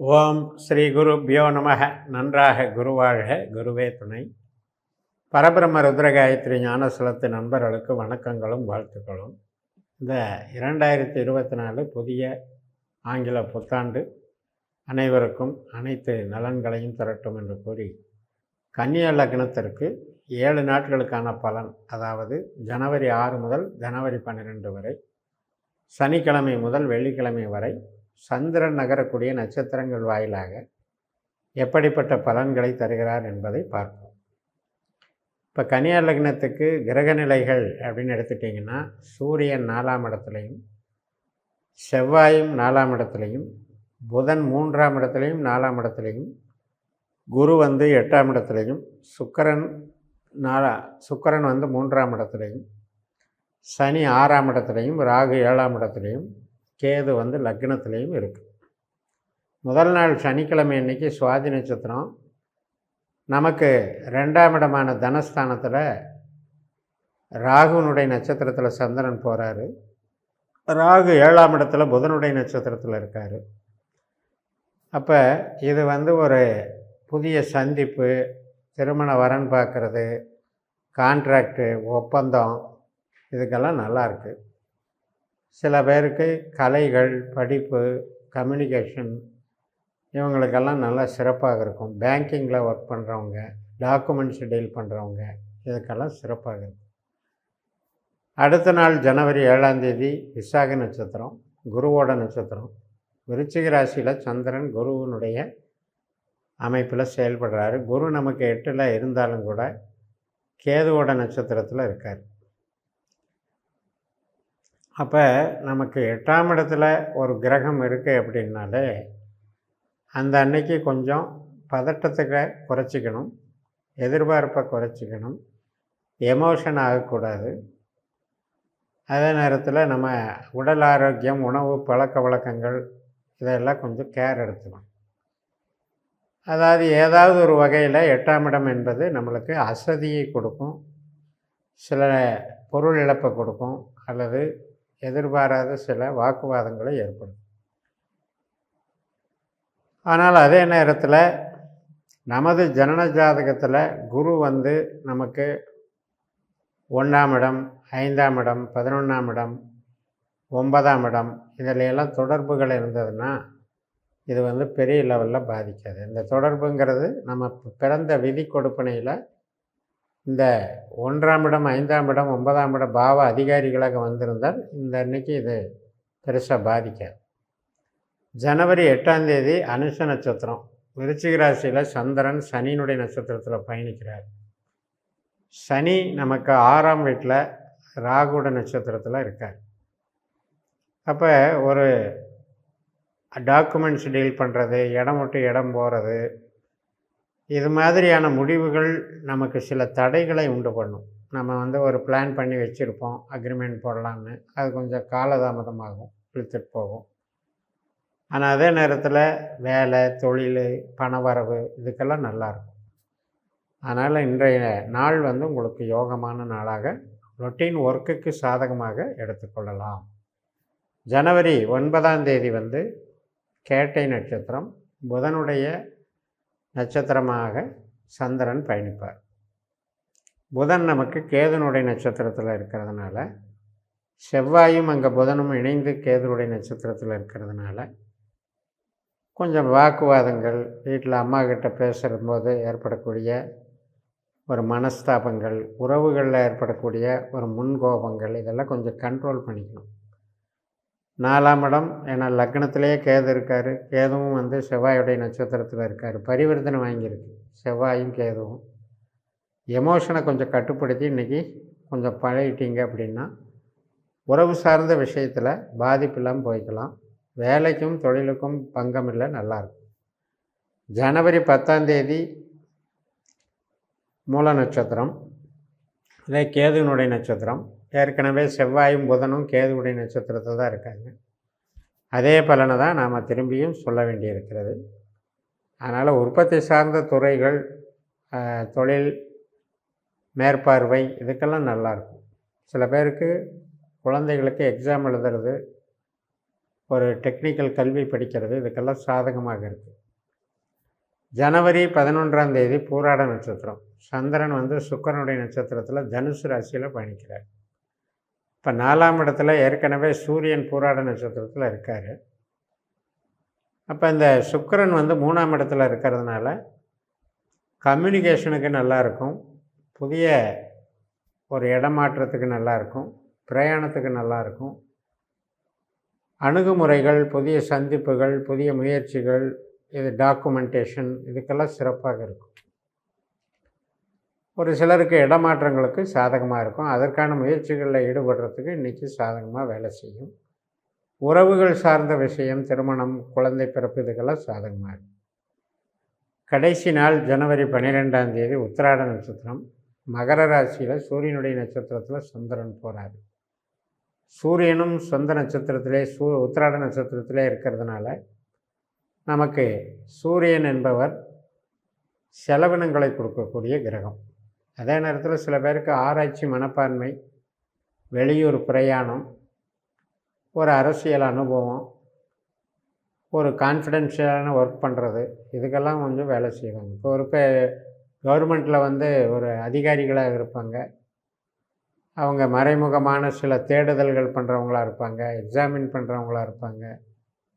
ஓம் ஸ்ரீ குருபியோ நமக. நன்றாக குருவாழ்க. குருவே துணை. பரபிரம்ம ருத்ரகாயத்ரி ஞானசலத்து நண்பர்களுக்கு வணக்கங்களும் வாழ்த்துக்களும். இந்த இரண்டாயிரத்தி இருபத்தி நாலு புதிய ஆங்கில புத்தாண்டு அனைவருக்கும் அனைத்து நலன்களையும் திரட்டும் என்று கூறி கன்னிய லக்னத்திற்கு ஏழு நாட்களுக்கான பலன் அதாவது ஜனவரி ஆறு முதல் ஜனவரி பன்னிரெண்டு வரை சனிக்கிழமை முதல் வெள்ளிக்கிழமை வரை சந்திரன் நகரக்கூடிய நட்சத்திரங்கள் வாயிலாக எப்படிப்பட்ட பலன்களை தருகிறார் என்பதை பார்ப்போம். இப்போ கன்னியா லக்னத்துக்கு கிரக நிலைகள் அப்படின்னு எடுத்துட்டிங்கன்னா சூரியன் நாலாம் இடத்துலையும் செவ்வாயும் நாலாம் இடத்துலையும் புதன் மூன்றாம் இடத்துலையும் நாலாம் இடத்துலையும் குரு வந்து எட்டாம் இடத்துலையும் சுக்கரன் நாலா சுக்கரன் வந்து மூன்றாம் இடத்துலையும் சனி ஆறாம் இடத்துலையும் ராகு ஏழாம் இடத்துலையும் கேது வந்து லக்னத்துலேயும் இருக்குது முதல் நாள் சனிக்கிழமை அன்னைக்கு சுவாதி நட்சத்திரம். நமக்கு ரெண்டாம் இடமான தனஸ்தானத்தில் ராகுனுடைய நட்சத்திரத்தில் சந்திரன் போகிறாரு ராகு ஏழாம் இடத்துல புதனுடைய நட்சத்திரத்தில் இருக்கார். அப்போ இது வந்து ஒரு புதிய சந்திப்பு திருமண வரன் பார்க்குறது கான்ட்ராக்டு ஒப்பந்தம் இதுக்கெல்லாம் நல்லாயிருக்கு சில பேருக்கு கலைகள் படிப்பு கம்யூனிகேஷன் இவங்களுக்கெல்லாம் நல்லா சிறப்பாக இருக்கும். பேங்கிங்கில் ஒர்க் பண்ணுறவங்க டாக்குமெண்ட்ஸ் டீல் பண்ணுறவங்க இதுக்கெல்லாம் சிறப்பாக இருக்கும். அடுத்த நாள் ஜனவரி ஏழாம் தேதி விசாக நட்சத்திரம் குருவோட நட்சத்திரம். விருச்சிக ராசியில் சந்திரன் குருவினுடைய அமைப்பில் செயல்படுறாரு. குரு நமக்கு எட்டில் இருந்தாலும் கூட கேதுவோட நட்சத்திரத்தில் இருக்கார். அப்போ நமக்கு எட்டாம் இடத்துல ஒரு கிரகம் இருக்குது அப்படின்னாலே அந்த அன்னைக்கு கொஞ்சம் பதட்டத்துக்கு குறைச்சிக்கணும் எதிர்பார்ப்பை குறைச்சிக்கணும் எமோஷன் ஆகக்கூடாது. அதே நேரத்தில் நம்ம உடல் ஆரோக்கியம் உணவு பழக்க வழக்கங்கள் இதெல்லாம் கொஞ்சம் கேர் எடுத்துக்கணும். அதாவது ஏதாவது ஒரு வகையில் எட்டாம் இடம் என்பது நம்மளுக்கு அசதியை கொடுக்கும் சில பொருள் இழப்பை கொடுக்கும் அல்லது எதிர்பாராத சில வாக்குவாதங்களை ஏற்படும் ஆனால் அதே நேரத்தில் நமது ஜனன ஜாதகத்தில் குரு வந்து நமக்கு ஒன்றாம் இடம் ஐந்தாம் இடம் பதினொன்றாம் இடம் ஒன்பதாம் இடம் இதில் எல்லாம் தொடர்புகள் இருந்ததுன்னா இது வந்து பெரிய லெவலில் பாதிக்காது. இந்த தொடர்புங்கிறது நம்ம பிறந்த விதி கொடுப்பனையில் இந்த ஒன்றாம் இடம் ஐந்தாம் இடம் ஒன்பதாம் இடம் பாவ அதிகாரிகளாக வந்திருந்தால் இந்த அன்னைக்கு இது பெருசாக பாதிக்காது. ஜனவரி எட்டாம் தேதி அனுஷ நட்சத்திரம். விருச்சிக ராசியில் சந்திரன் சனியினுடைய நட்சத்திரத்தில் பயணிக்கிறார். சனி நமக்கு ஆறாம் வீட்டில் ராகுட நட்சத்திரத்தில் இருக்கார். அப்போ ஒரு டாக்குமெண்ட்ஸ் டீல் பண்ணுறது இடம் விட்டு இடம் போகிறது இது மாதிரியான முடிவுகள் நமக்கு சில தடைகளை உண்டு பண்ணும். நம்ம வந்து ஒரு பிளான் பண்ணி வச்சுருப்போம். அக்ரிமெண்ட் போடலான்னு அது கொஞ்சம் காலதாமதமாகும். இழுத்துட்டு போகும். ஆனால் அதே நேரத்தில் வேலை தொழில் பணவரவு இதுக்கெல்லாம் நல்லாயிருக்கும் அதனால் இன்றைய நாள் வந்து உங்களுக்கு யோகமான நாளாக ரொட்டீன் ஒர்க்குக்கு சாதகமாக எடுத்துக்கொள்ளலாம் ஜனவரி ஒன்பதாம் தேதி வந்து கேட்டை நட்சத்திரம் புதனுடைய நட்சத்திரமாக சந்திரன் பயணிப்பார். புதன் நமக்கு கேதுனுடைய நட்சத்திரத்தில் இருக்கிறதுனால செவ்வாயும் அங்கே புதனும் இணைந்து கேதுனுடைய நட்சத்திரத்தில் இருக்கிறதுனால கொஞ்சம் வாக்குவாதங்கள் வீட்டில் அம்மா கிட்ட பேசும்போது ஏற்படக்கூடிய ஒரு மனஸ்தாபங்கள் உறவுகளில் ஏற்படக்கூடிய ஒரு முன்கோபங்கள் இதெல்லாம் கொஞ்சம் கண்ட்ரோல் பண்ணிக்கணும். நாலாம் இடம். ஏன்னா லக்னத்திலேயே கேது இருக்கார். கேதுவும் வந்து செவ்வாயுடைய நட்சத்திரத்தில் இருக்கார். பரிவர்த்தனை வாங்கியிருக்கு. செவ்வாயும் கேதுவும். எமோஷனை கொஞ்சம் கட்டுப்படுத்தி இன்றைக்கி கொஞ்சம் பழகிட்டீங்க அப்படின்னா உறவு சார்ந்த விஷயத்தில் பாதிப்பு இல்லாமல் போய்க்கலாம். வேலைக்கும் தொழிலுக்கும் பங்கம் இல்லை நல்லாயிருக்கும் ஜனவரி பத்தாம் தேதி மூல நட்சத்திரம். அதே கேதுனுடைய நட்சத்திரம். ஏற்கனவே செவ்வாயும் புதனும் கேதுவுடைய நட்சத்திரத்தில் தான் இருக்காங்க. அதே பலனை தான் நாம் திரும்பியும் சொல்ல வேண்டியிருக்கிறது. அதனால் உற்பத்தி சார்ந்த துறைகள் தொழில் மேற்பார்வை இதுக்கெல்லாம் நல்லாயிருக்கும் சில பேருக்கு குழந்தைகளுக்கு எக்ஸாம் எழுதுறது ஒரு டெக்னிக்கல் கல்வி படிக்கிறது இதுக்கெல்லாம் சாதகமாக இருக்குது ஜனவரி பதினொன்றாம் தேதி பூராட நட்சத்திரம். சந்திரன் வந்து சுக்கரனுடைய நட்சத்திரத்தில் தனுசு ராசியில் பயணிக்கிறார். இப்போ நாலாம் இடத்துல ஏற்கனவே சூரியன் பூராட நட்சத்திரத்தில் இருக்கார். அப்போ இந்த சுக்கரன் வந்து மூணாம் இடத்துல இருக்கிறதுனால கம்யூனிகேஷனுக்கு நல்லா இருக்கும் புதிய ஒரு இடமாற்றத்துக்கு நல்லா இருக்கும் பிரயாணத்துக்கு நல்லா இருக்கும் அணுகுமுறைகள் புதிய சந்திப்புகள் புதிய முயற்சிகள் இது டாக்குமெண்டேஷன் இதுக்கெல்லாம் சிறப்பாக இருக்கும். ஒரு சிலருக்கு இடமாற்றங்களுக்கு சாதகமாக இருக்கும். அதற்கான முயற்சிகளில் ஈடுபடுறதுக்கு இன்றைக்கி சாதகமாக வேலை செய்யும். உறவுகள் சார்ந்த விஷயம் திருமணம் குழந்தை பிறப்பு இதுக்கெல்லாம் சாதகமாக இருக்கும். கடைசி நாள் ஜனவரி பன்னிரெண்டாம் தேதி உத்திராட நட்சத்திரம். மகர ராசியில் சூரியனுடைய நட்சத்திரத்தில் சந்திரன் போகிறார் சூரியனும் சொந்த நட்சத்திரத்திலே சூ உத்திராட நட்சத்திரத்திலே இருக்கிறதுனால நமக்கு சூரியன் என்பவர் செலவினங்களை கொடுக்கக்கூடிய கிரகம். அதே நேரத்தில் சில பேருக்கு ஆராய்ச்சி மனப்பான்மை வெளியூர் பிரயாணம் ஒரு அரசியல் அனுபவம் ஒரு கான்ஃபிடென்ஷியலான ஒர்க் பண்ணுறது இதுக்கெல்லாம் கொஞ்சம் வேலை செய்வாங்க. இப்போ ஒரு பே கவர்மெண்ட்டில் வந்து ஒரு அதிகாரிகளாக இருப்பாங்க. அவங்க மறைமுகமான சில தேடுதல்கள் பண்ணுறவங்களா இருப்பாங்க எக்ஸாமின் பண்ணுறவங்களா இருப்பாங்க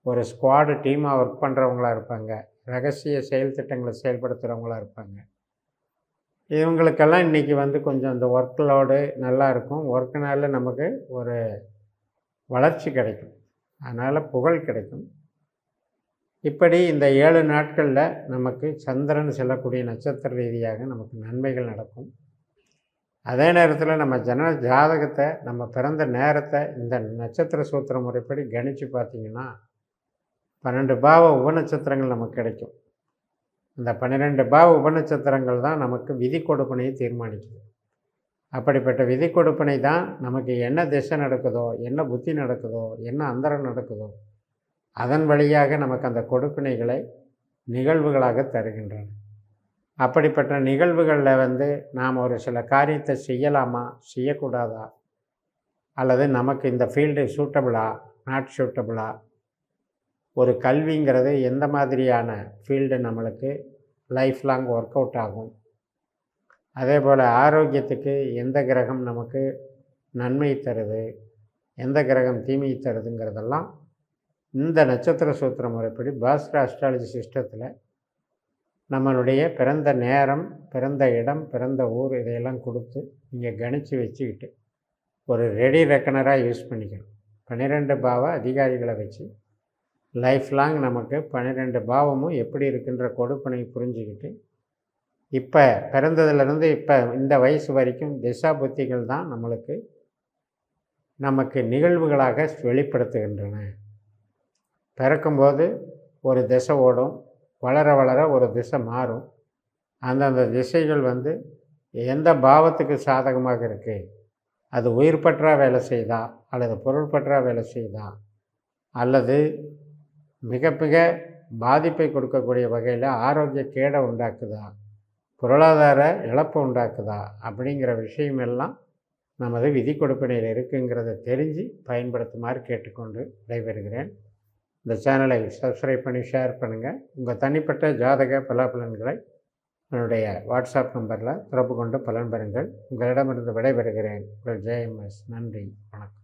ஒரு ஸ்குவாடு டீமாக ஒர்க் பண்ணுறவங்களா இருப்பாங்க ரகசிய செயல் திட்டங்களை செயல்படுத்துகிறவங்களா இருப்பாங்க. இவங்களுக்கெல்லாம் இன்றைக்கி வந்து கொஞ்சம் இந்த ஒர்க் லோடு நல்லா இருக்கும். ஒர்க்குனால நமக்கு ஒரு வளர்ச்சி கிடைக்கும். அதனால் புகழ் கிடைக்கும். இப்படி இந்த ஏழு நாட்களில் நமக்கு சந்திரன் செல்லக்கூடிய நட்சத்திர ரீதியாக நமக்கு நன்மைகள் நடக்கும். அதே நேரத்தில் நம்ம ஜன ஜாதகத்தை நம்ம பிறந்த நேரத்தை இந்த நட்சத்திர சூத்திர முறைப்படி கணித்து பார்த்திங்கன்னா பன்னெண்டு பாவ உபநட்சத்திரங்கள் நமக்கு கிடைக்கும். இந்த பன்னிரெண்டு பாவ உபநட்சத்திரங்கள் தான் நமக்கு விதி கொடுப்பனையை தீர்மானிக்குது. அப்படிப்பட்ட விதி கொடுப்பனை தான் நமக்கு என்ன திசை நடக்குதோ என்ன புத்தி நடக்குதோ என்ன அந்தரம் நடக்குதோ அதன் வழியாக நமக்கு அந்த கொடுப்பினைகளை நிகழ்வுகளாக தருகின்றன. அப்படிப்பட்ட நிகழ்வுகளில் வந்து நாம் ஒரு சில காரியத்தை செய்யலாமா செய்யக்கூடாதா? அல்லது நமக்கு இந்த ஃபீல்டு சூட்டபிளா நாட் சூட்டபிளா ஒரு கல்விங்கிறது எந்த மாதிரியான ஃபீல்டு நம்மளுக்கு லைஃப் லாங் ஒர்க் அவுட் ஆகும். அதே போல் ஆரோக்கியத்துக்கு எந்த கிரகம் நமக்கு நன்மை தருது எந்த கிரகம் தீமை தருதுங்கிறதெல்லாம் இந்த நட்சத்திர சூத்திர முறைப்படி பாஸ்கர் அஸ்ட்ராலஜி சிஸ்டத்தில் நம்மளுடைய பிறந்த நேரம் பிறந்த இடம் பிறந்த ஊர் இதையெல்லாம் கொடுத்து நீங்கள் கணித்து வச்சுக்கிட்டு ஒரு ரெடி ரெக்கனராக யூஸ் பண்ணிக்கணும். பன்னிரெண்டு பாவ அதிகாரிகளை வச்சு லைஃப் லாங் நமக்கு பன்னிரெண்டு பாவமும் எப்படி இருக்குன்ற கொடுப்பனை புரிஞ்சுக்கிட்டு இப்போ பிறந்ததுலேருந்து இப்போ இந்த வயசு வரைக்கும் திசா புத்திகள் தான் நம்மளுக்கு நமக்கு நிகழ்வுகளாக வெளிப்படுத்துகின்றன. பிறக்கும்போது ஒரு திசை ஓடும் வளர வளர ஒரு திசை மாறும். அந்தந்த திசைகள் வந்து எந்த பாவத்துக்கு சாதகமாக இருக்குது அது உயிர் பற்றா வேலை செய்தா அல்லது பொருள் பற்றா வேலை செய்தா அல்லது மிக மிக பாதிப்பை கொடுக்கக்கூடிய வகையில் ஆரோக்கிய கேடை உண்டாக்குதா? பொருளாதார இழப்பை உண்டாக்குதா? அப்படிங்கிற விஷயமெல்லாம் நமது விதி கொடுப்பினையில் இருக்குங்கிறத தெரிஞ்சு பயன்படுத்துமாறு கேட்டுக்கொண்டு விடைபெறுகிறேன். இந்த சேனலை சப்ஸ்கிரைப் பண்ணி ஷேர் பண்ணுங்கள் உங்கள் தனிப்பட்ட ஜாதக பலாபலன்களை என்னுடைய வாட்ஸ்அப் நம்பரில் தொடர்பு கொண்டு பலன் பெறுங்கள். உங்களிடமிருந்து விடைபெறுகிறேன். உங்கள் ஜேஎம்எஸ் நன்றி. வணக்கம்.